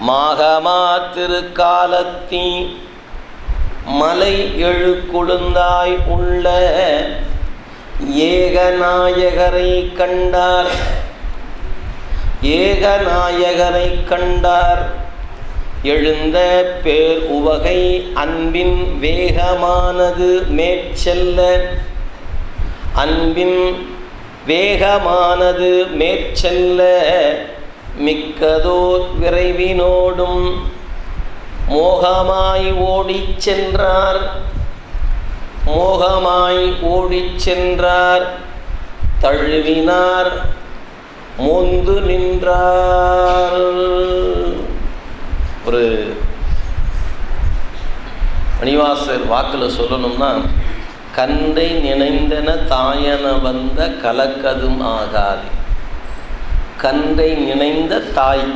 மாகமா திருக்காலத்தி மலை எழு கொழுந்தாய் உள்ள ஏகநாயகரை கண்டார். ஏகநாயகரை கண்டார். எழுந்த பேர் உவகை அன்பின் வேகமானது மேற்செல்ல. அன்பின் வேகமானது மேற்செல்ல. மிக்கதோர் விரைவினோடும் மோகமாய் ஓடிச் சென்றார். மோகமாய் ஓடிச் சென்றார். தழுவினார். மோந்து நின்றார். ஒரு மணிவாசர் வாக்கில் சொல்லணும்னா கண்டை நினைந்தன தாயன வந்த கலக்கதும் ஆகாது. கன்றை நினைந்த தாய்.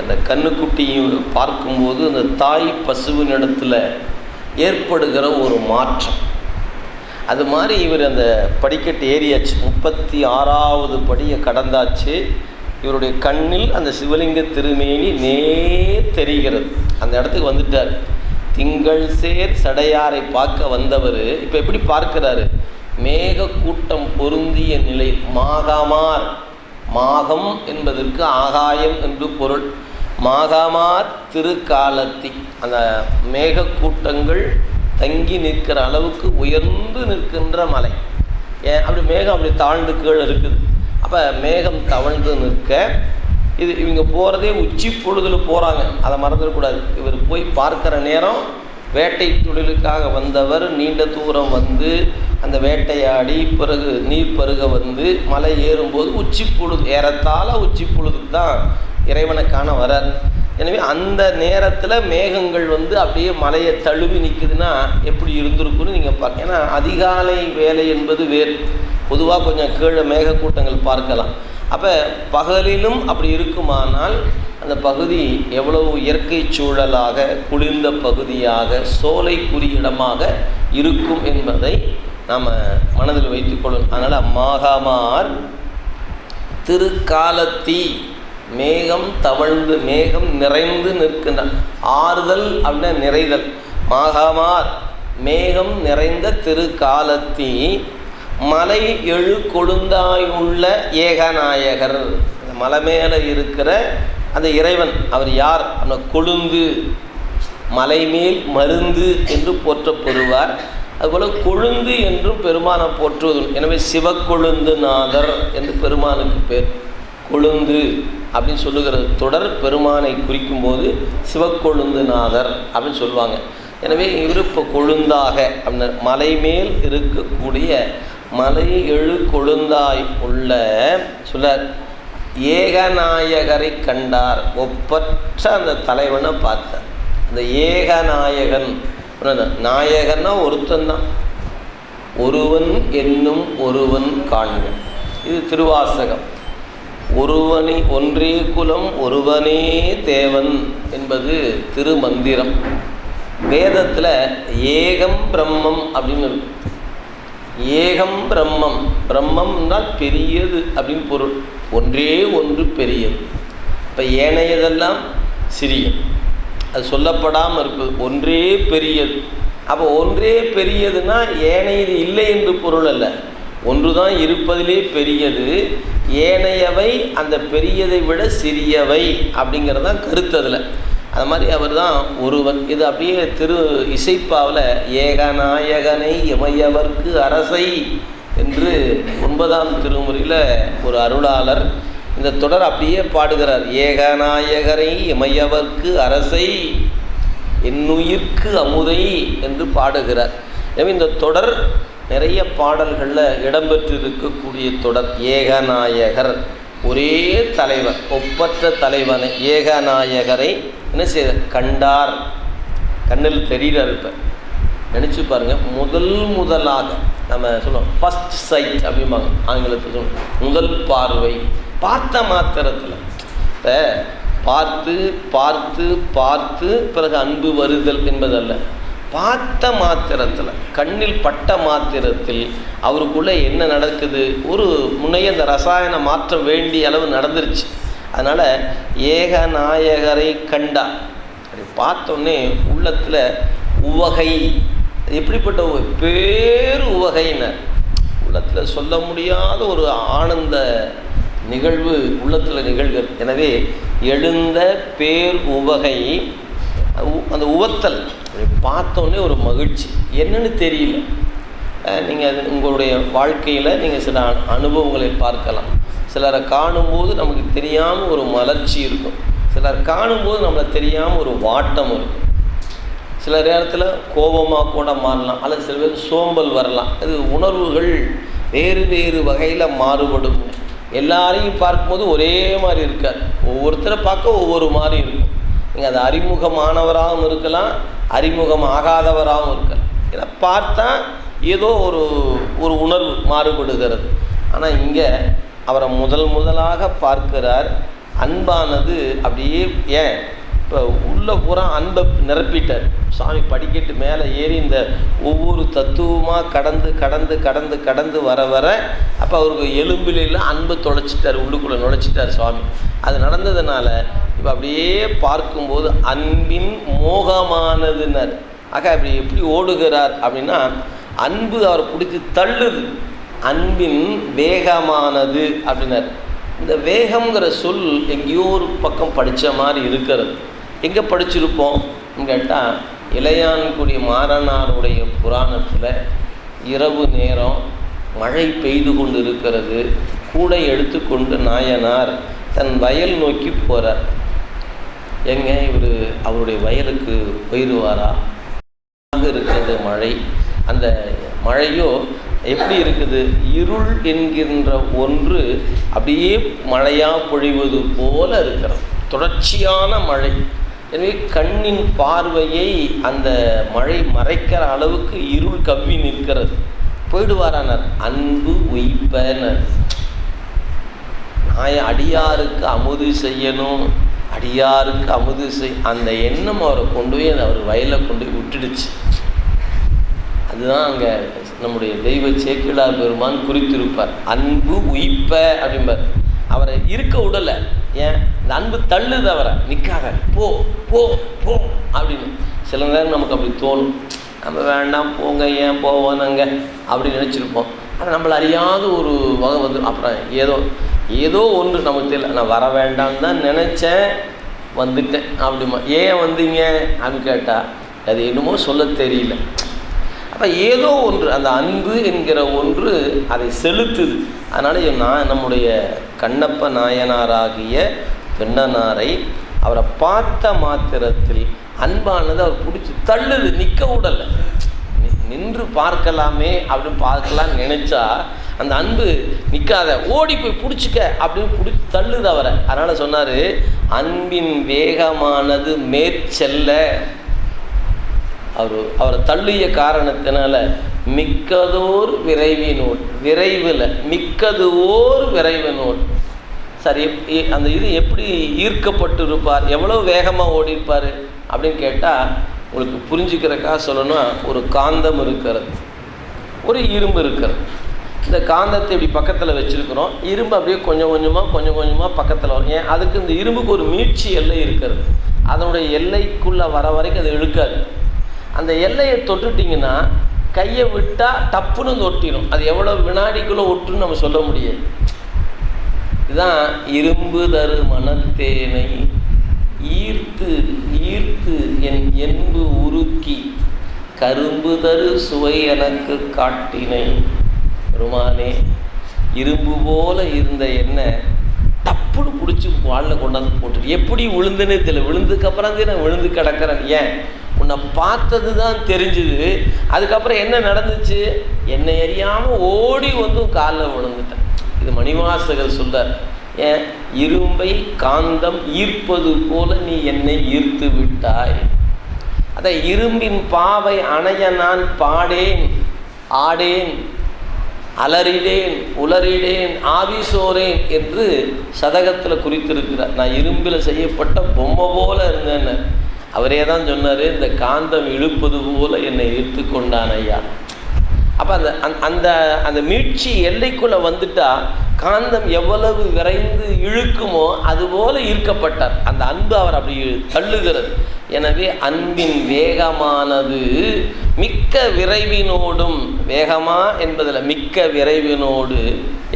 அந்த கண்ணுக்குட்டியும் பார்க்கும்போது அந்த தாய் பசுவினிடத்தில் ஏற்படுகிற ஒரு மாற்றம். அது மாதிரி இவர் அந்த படிக்கட்டு ஏறியாச்சு. முப்பத்தி ஆறாவது படியை கடந்தாச்சு. இவருடைய கண்ணில் அந்த சிவலிங்க திருமேனி நேர் தெரிகிறது. அந்த இடத்துக்கு வந்துட்டார். திங்கள் சேர் சடையாரை பார்க்க வந்தவர். இப்போ எப்படி பார்க்கிறாரு? மேக கூட்டம் பொருந்திய நிலை. மாகாமார். மாகம் என்பதற்கு ஆகாயம் என்று பொருள். மாகமார் திருக்காலத்தி அந்த மேகக்கூட்டங்கள் தங்கி நிற்கிற அளவுக்கு உயர்ந்து நிற்கின்ற மலை. ஏன்? அப்படி மேகம் அப்படி தாழ்ந்து கீழே இருக்குது. அப்போ மேகம் தவழ்ந்து நிற்க இது இவங்க போகிறதே உச்சி பொழுதில் போகிறாங்க அதை மறந்துடக்கூடாது இவர் போய் பார்க்குற நேரம் வேட்டை தொழிலுக்காக வந்தவர் நீண்ட தூரம் வந்து அந்த வேட்டையாடி பிறகு நீர் பருக வந்து மலை ஏறும்போது உச்சி பொழுது ஏறத்தாழ உச்சி பொழுதுக்கு தான் இறைவனை காண வரார். எனவே அந்த நேரத்தில் மேகங்கள் வந்து அப்படியே மலையை தழுவி நிற்குதுன்னா எப்படி இருந்திருக்குன்னு நீங்கள் பார்க்க ஏன்னா அதிகாலை வேலை என்பது வேறு. பொதுவாக கொஞ்சம் கீழே மேகக்கூட்டங்கள் பார்க்கலாம். அப்போ பகலிலும் அப்படி இருக்குமானால் அந்த பகுதி எவ்வளவு இயற்கை சூழலாக குளிர்ந்த பகுதியாக சோலைக்குரிய இடமாக இருக்கும் என்பதை நாம் மனதில் வைத்துக்கொள்ளணும் அதனால் மாகாமார் திருக்காலத்தி மேகம் தவழ்ந்து மேகம் நிறைந்து நிற்கின்ற ஆறுதல் அப்படின்னா நிறைதல். மாகாமார் மேகம் நிறைந்த திருக்காலத்தி மலை எழு கொழுந்தாயுள்ள ஏகநாயகர். மலை மேலே இருக்கிற அந்த இறைவன் அவர் யார்? அந்த கொழுந்து மலை மேல் மருந்து என்று போற்றப்படுவார். அதுபோல் கொழுந்து என்றும் பெருமானை போற்றுவது எனவே சிவக்கொழுந்து நாதர் என்று பெருமானுக்கு பேர். கொழுந்து அப்படின்னு சொல்லுகிற தொடர் பெருமானை குறிக்கும்போது சிவக்கொழுந்து நாதர் அப்படின்னு சொல்லுவாங்க. எனவே இவர் இப்போ கொழுந்தாக அப்படின்னு மலை மேல் இருக்கக்கூடிய மலை எழு கொழுந்தாய் உள்ள சொல்லார் ஏகநாயகரை கண்டார். ஒப்பற்ற அந்த தலைவனை பார்த்தார். அந்த ஏகநாயகன் நாயகன்னா ஒருத்தன் தான் ஒருவன் என்னும் ஒருவன் காண்க. இது திருவாசகம். ஒருவனே ஒன்றே குலம் ஒருவனே தேவன் என்பது திருமந்திரம். வேதத்தில் ஏகம் பிரம்மம் அப்படின்னு இருக்கு. ஏகம் பிரம்மம். பிரம்மம்னால் பெரியது அப்படின்னு பொருள். ஒன்றே ஒன்று பெரியது. இப்போ ஏனையதெல்லாம் சிறியது. அது சொல்லப்படாமல் இருக்குது. ஒன்றே பெரியது. அப்போ ஒன்றே பெரியதுன்னா ஏனையது இல்லை என்று பொருள் அல்ல. ஒன்று தான் இருப்பதிலே பெரியது. ஏனையவை அந்த பெரியதை விட சிறியவை அப்படிங்கிறது தான் கருத்து அதில். அது மாதிரி அவர் தான் ஒருவன் இது அப்படியே திரு இசைப்பாவில் ஏகநாயகனை இமையவர்க்கு அரசை என்று ஒன்பதாம் திருமுறையில் ஒரு அருளாளர் இந்த தொடர் அப்படியே பாடுகிறார். ஏகநாயகரை இமையவர்க்கு அரசை என்னுயிர்க்கு அமுதை என்று பாடுகிறார். எனவே இந்த தொடர் நிறைய பாடல்களில் இடம்பெற்றிருக்கக்கூடிய தொடர். ஏகநாயகர். ஒரே தலைவர் ஒப்பற்ற தலைவனை ஏகநாயகரை என்ன செய்த? கண்டார். கண்ணில் தெரிகிறார் இப்போ நினச்சி பாருங்கள் முதல் முதலாக நம்ம சொல்லுவோம் ஃபஸ்ட் சைட் அப்படிம்பாங்க ஆங்கிலத்தில் சொல்லுவோம் முதல் பார்வை. பார்த்த மாத்திரத்தில். இப்போ பார்த்து பார்த்து பார்த்து பிறகு அன்பு வருதல் என்பதல்ல. பார்த்த மாத்திரத்தில் கண்ணில் பட்ட மாத்திரத்தில் அவருக்குள்ளே என்ன நடக்குது? ஒரு முன்னைய அந்த ரசாயன மாற்றம் வேண்டிய அளவு நடந்துருச்சு. அதனால் ஏகநாயகரை கண்டா அப்படி பார்த்தோன்னே உள்ளத்தில் உவகை அது எப்படிப்பட்ட உவகை? பேரு உவகைனர் உள்ளத்தில் சொல்ல முடியாத ஒரு ஆனந்த நிகழ்வு உள்ளத்தில் நிகழ்கிறது. எனவே எழுந்த பேர் உவகை அந்த உவத்தல் பார்த்தோன்னே ஒரு மகிழ்ச்சி. என்னன்னு தெரியல. நீங்கள் உங்களுடைய வாழ்க்கையில் நீங்கள் சில அனு- அனுபவங்களை பார்க்கலாம். சிலரை காணும்போது நமக்கு தெரியாமல் ஒரு மலர்ச்சி இருக்கும். சிலர் காணும்போது நம்மளை தெரியாமல் ஒரு வாட்டம் இருக்கும். சில நேரத்தில் கோபமாக கூட மாறலாம். அல்லது சில பேர் சோம்பல் வரலாம். அது உணர்வுகள் வேறு வேறு வகையில் மாறுபடும். எல்லாரையும் பார்க்கும்போது ஒரே மாதிரி இருக்காது. ஒவ்வொருத்தரை பார்க்க ஒவ்வொரு மாதிரி இருக்கும். நீங்கள் அது அறிமுகமானவராகவும் இருக்கலாம் அறிமுகம் ஆகாதவராகவும் இருக்கலாம். இதை பார்த்தா ஏதோ ஒரு ஒரு உணர்வு மாறுபடுகிறது. ஆனால் இங்கே அவரை முதல் முதலாக பார்க்கிறார் அன்பானது அப்படியே ஏன்? இப்போ உள்ளே பூரா அன்பை நிரப்பிட்டார். சாமி படிக்கட்டு மேலே ஏறி இந்த ஒவ்வொரு தத்துவமாக கடந்து கடந்து கடந்து கடந்து வர வர அப்போ அவருக்கு எலும்பிலாம் அன்பு தொலைச்சிட்டார் உள்ளுக்குள்ளே நுழைச்சிட்டார் சுவாமி அது நடந்ததுனால இப்போ அப்படியே பார்க்கும்போது அன்பின் மோகமானதுனர். ஆக அப்படி எப்படி ஓடுகிறார் அப்படின்னா அன்பு அவரை பிடிச்சி தள்ளுது. அன்பின் வேகமானது அப்படின்னார். இந்த வேகம்ங்கிற சொல் எங்கேயோ ஒரு பக்கம் படித்த மாதிரி இருக்கிறது. எங்கே படிச்சிருப்போம்? கேட்டால் இளையான்குடி மாறனாருடைய புராணத்தில் இரவு நேரம் மழை பெய்து கொண்டு இருக்கிறது கூடை எடுத்துக்கொண்டு நாயனார் தன் வயல் நோக்கி போகிறார் எங்க இவர் அவருடைய வயலுக்கு போயிடுவாரா இருக்கிறது மழை. அந்த மழையோ எப்படி இருக்குது? இருள் என்கின்ற ஒன்று அப்படியே மழையாக பொழிவது போல இருக்கிறது. தொடர்ச்சியான மழை. எனவே கண்ணின் பார்வையை அந்த மழை மறைக்கிற அளவுக்கு இருள் கவ்வி நிற்கிறது. போயிடுவாரானார். அன்பு உயிப்பனர். நான் அடியாருக்கு அமுது செய்யணும். அடியாருக்கு அமுது செய் அந்த எண்ணம் அவரை கொண்டு போய் அவர் வயலில் கொண்டு போய் விட்டுடுச்சு. அதுதான் அங்கே நம்முடைய தெய்வ சேக்கிழார் பெருமான் குறித்திருப்பார். அன்பு உயிப்ப அப்படிம்பார். அவரை இருக்க விடலை. ஏன்? இந்த அன்பு தள்ளுது அவரை. நிற்காத போ போ போ அப்படின்னு. சில நேரம் நமக்கு அப்படி தோணும். நம்ம வேண்டாம் போங்க ஏன் போவோனாங்க அப்படின்னு நினச்சிருப்போம். ஆனால் நம்மளை அறியாத ஒரு வகை வந்து அப்புறம் ஏதோ ஏதோ ஒன்று நமக்கு தெரியல. நான் வர வேண்டாம்னு தான் நினச்சேன். வந்துட்டேன். அப்படிமா ஏன் வந்தீங்க? அப்படின்னு கேட்டால் அது என்னமோ சொல்ல தெரியல. அப்போ ஏதோ ஒன்று அந்த அன்பு என்கிற ஒன்று அதை செலுத்துது. அதனால் நான் நம்முடைய கண்ணப்ப நாயனாராகிய பெண்ணனாரை அவரை பார்த்த மாத்திரத்தில் அன்பானது அவர் பிடிச்சி தள்ளுது நிற்க விடலை. நின்று பார்க்கலாமே அப்படின்னு பார்க்கலான்னு நினச்சா அந்த அன்பு நிற்காத ஓடி போய் பிடிச்சிக்க அப்படின்னு பிடிச்சி தள்ளுது அவரை. அதனால் சொன்னார் அன்பின் வேகமானது மேற்செல்ல அவர் அவரை தள்ளிய காரணத்தினால மிக்கதோர் விரைவினோட் விரைவில் மிக்கது ஓர் விரைவினோட் சரி எப்- அந்த இது எப்படி ஈர்க்கப்பட்டு இருப்பார் எவ்வளோ வேகமாக ஓடிருப்பார் அப்படின்னு கேட்டால் உங்களுக்கு புரிஞ்சுக்கிறக்காக சொல்லணும்னா ஒரு காந்தம் இருக்கிறது. ஒரு இரும்பு இருக்கிறது. இந்த காந்தத்தை இப்படி பக்கத்தில் வச்சுருக்கிறோம். இரும்பு அப்படியே கொஞ்சம் கொஞ்சமாக கொஞ்சம் கொஞ்சமாக பக்கத்தில் வரும். ஏன்? அதுக்கு இந்த இரும்புக்கு ஒரு மீட்சி எல்லை இருக்கிறது. அதனுடைய எல்லைக்குள்ளே வர வரைக்கும் அது இழுக்காது. அந்த எல்லையை தொட்டுட்டிங்கன்னா கையை விட்டால் டப்புன்னு தொட்டிடும் அது எவ்வளோ வினாடிக்குள்ளே ஒட்டுன்னு நம்ம சொல்ல முடியாது. இதுதான் இரும்பு தரு மனத்தேனை ஈர்த்து ஈர்த்து என் என்பு உருக்கி கரும்பு தரு சுவை எனக்கு காட்டினை பெருமானே இரும்பு போல இருந்த என்ன டப்புன்னு பிடிச்சி வாளில் கொண்டாந்து போட்டு எப்படி விழுந்துன்னு தெரியல. விழுந்ததுக்கப்புறம் தான் நான் விழுந்து கிடக்கிறேன். ஏன்? உன்னை பார்த்தது தான் தெரிஞ்சுது. அதுக்கப்புறம் என்ன நடந்துச்சு? என்னை அறியாமல் ஓடி வந்து காலில் விழுந்துட்டேன். இது மணிவாசகர் சொல்கிறார் இரும்பை காந்தம் ஈர்ப்பது போல நீ என்னை ஈர்த்து விட்டாய். அத இரும்பின் பாவை அணைய நான் பாடேன் ஆடேன் அலறிடேன் உலறிடேன் ஆவிசோரேன் என்று சதகத்தில் குறித்திருக்கிறார். நான் இரும்பில் செய்யப்பட்ட பொம்மை போல இருந்தேன்னு. அவரே தான் சொன்னார் இந்த காந்தம் இழுப்பது போல என்னை ஈர்த்து கொண்டான் ஐயா. அப்போ அந்த அந்த- அந்த அந்த மீட்சி எல்லைக்குள்ளே வந்துட்டா காந்தம் எவ்வளவு விரைந்து இழுக்குமோ அதுபோல ஈர்க்கப்பட்டார். அந்த அன்பு அவர் அப்படி தள்ளுகிறது. எனவே அன்பின் வேகமானது மிக்க விரைவினோடும் வேகமா என்பதில் மிக்க விரைவினோடு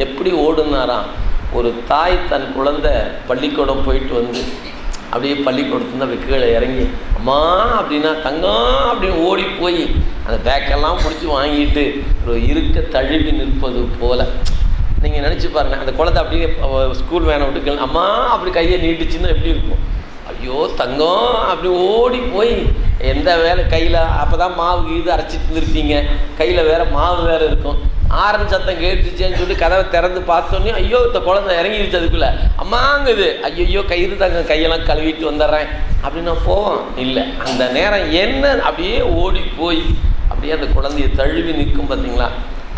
எப்படி ஓடுனாராம் ஒரு தாய் தன் குழந்தை பள்ளிக்கூடம் போயிட்டு வந்து அப்படியே பள்ளிக்கூடத்துலேருந்து அப்படி கீழே இறங்கி அம்மா அப்படின்னா தங்கம் அப்படின்னு ஓடி போய் அந்த பேக்கெல்லாம் பிடிச்சி வாங்கிட்டு ஒரு இருக்க தழுவி நிற்பது போல. நீங்கள் நினச்சி பாருங்கள் அந்த குளத்தை அப்படியே ஸ்கூல் வேனை விட்டு அம்மா அப்படி கையை நீட்டுச்சுன்னா எப்படி இருக்கும்? ஐயோ தங்கம் அப்படி ஓடி போய் எந்த வேலை கையில் அப்போ தான் மாவு இது அரைச்சிட்டு இருந்திருப்பீங்க. கையில் வேறு மாவு வேறு இருக்கும். ஆரன் சத்தம் கேட்டுச்சேன்னு சொல்லி கதவை திறந்து பார்த்தோன்னே ஐயோ இந்த குழந்தை இறங்கிடுச்சு அதுக்குள்ளே. அம்மாங்குது. ஐயோ கயிறு தங்க கையெல்லாம் கழுவிட்டு வந்துடுறேன். அப்படின்னு போவோம். இல்லை அந்த நேரம் என்ன? அப்படியே ஓடி போய் அப்படியே அந்த குழந்தைய தழுவி நிற்கும் பார்த்தீங்களா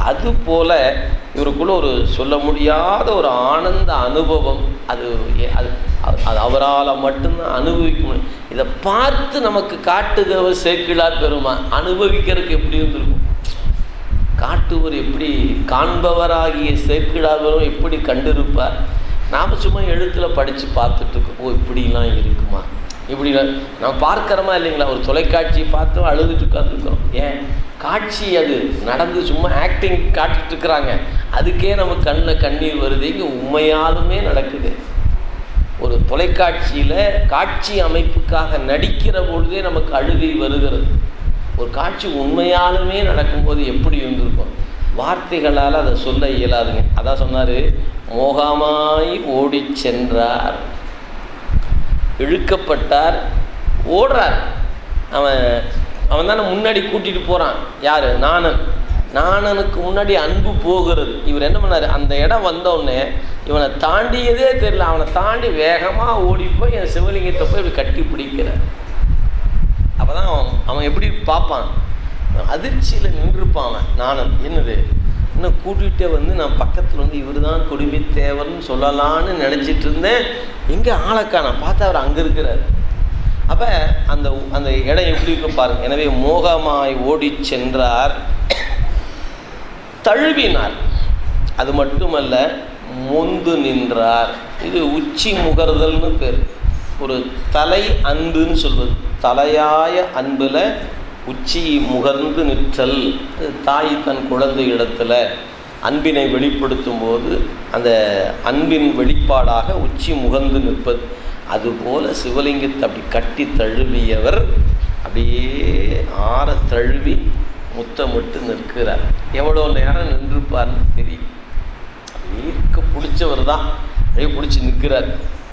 அது போல இவருக்குள்ள ஒரு சொல்ல முடியாத ஒரு ஆனந்த அனுபவம் அது அது அது- அவரால் மட்டும்தான் அனுபவிக்க முடியும். இதை பார்த்து நமக்கு காட்டுகிறவர் சேக்கிழார் பெருமா? அனுபவிக்கிறதுக்கு எப்படி இருந்திருக்கும்? காட்டுவர் எப்படி காண்பவராகிய சேக்கிழாரும் எப்படி கண்டிருப்பார்? நாம் சும்மா எழுத்தில் படித்து பார்த்துட்டு இருக்கோம். ஓ இப்படிலாம் இருக்குமா? இப்படி நம்ம பார்க்குறோமா இல்லைங்களா? ஒரு தொலைக்காட்சி பார்த்து அழுதுட்டு உட்காந்துருக்கோம் ஏன்? காட்சி அது. நடந்து சும்மா ஆக்டிங் காட்டிட்டு இருக்கிறாங்க அதுக்கே நம்ம கண்ணில் கண்ணீர் வருது. இங்கே உண்மையாலுமே நடக்குது. ஒரு தொலைக்காட்சியில் காட்சி அமைப்புக்காக நடிக்கிற பொழுதே நமக்கு அழுகை வருகிறது. ஒரு காட்சி உண்மையாலுமே நடக்கும்போது எப்படி இருந்திருக்கும்? வார்த்தைகளால் அதை சொல்ல இயலாதுங்க. அதான் சொன்னார் மோகமாய் ஓடி சென்றார். இழுக்கப்பட்டார் ஓடுறார். அவன் அவன் தானே முன்னாடி கூட்டிகிட்டு போகிறான் யார்? நானன். நானனுக்கு முன்னாடி அன்பு போகிறது. இவர் என்ன பண்ணார்? அந்த இடம் வந்தோடனே இவனை தாண்டியதே தெரியல. அவனை தாண்டி வேகமாக ஓடி போய் என் சிவலிங்கத்தை போய் இப்படி கட்டி பிடிக்கிறார். அப்போ தான் அவன் அவன் எப்படி பார்ப்பான்? அதிர்ச்சியில் நின்றுப்பான் அவன். நானன் என்னது? இன்னும் கூட்டிகிட்டே வந்து நான் பக்கத்தில் வந்து இவர் தான் குடிமை தேவர்னு சொல்லலான்னு நினச்சிட்டு இருந்தேன். எங்கே ஆளக்கா நான் பார்த்தா அவர் அங்கே இருக்கிறார். அப்போ அந்த அந்த இடம் எப்படி இருக்கும் பாருங்க. எனவே மோகமாய் ஓடிச் சென்றார். தழுவினார். அது மட்டுமல்ல மொந்து நின்றார். இது உச்சி முகர்தல்னு பேர். ஒரு தலை அன்புன்னு சொல்வது. தலையாய அன்பில் உச்சி முகர்ந்து நிற்றல். தாய் தன் குழந்தை இடத்துல அன்பினை வெளிப்படுத்தும் போது அந்த அன்பின் வெளிப்பாடாக உச்சி முகர்ந்து நிற்பது. அதுபோல் சிவலிங்கத்தை அப்படி கட்டி தழுவியவர் அப்படியே ஆற தழுவி முத்தமிட்டு நிற்கிறார். எவ்வளோ நேரம் நின்றுப்பார்னு தெரியும் அப்படியே பிடிச்சவர் தான் அப்படியே பிடிச்சி நிற்கிறார்.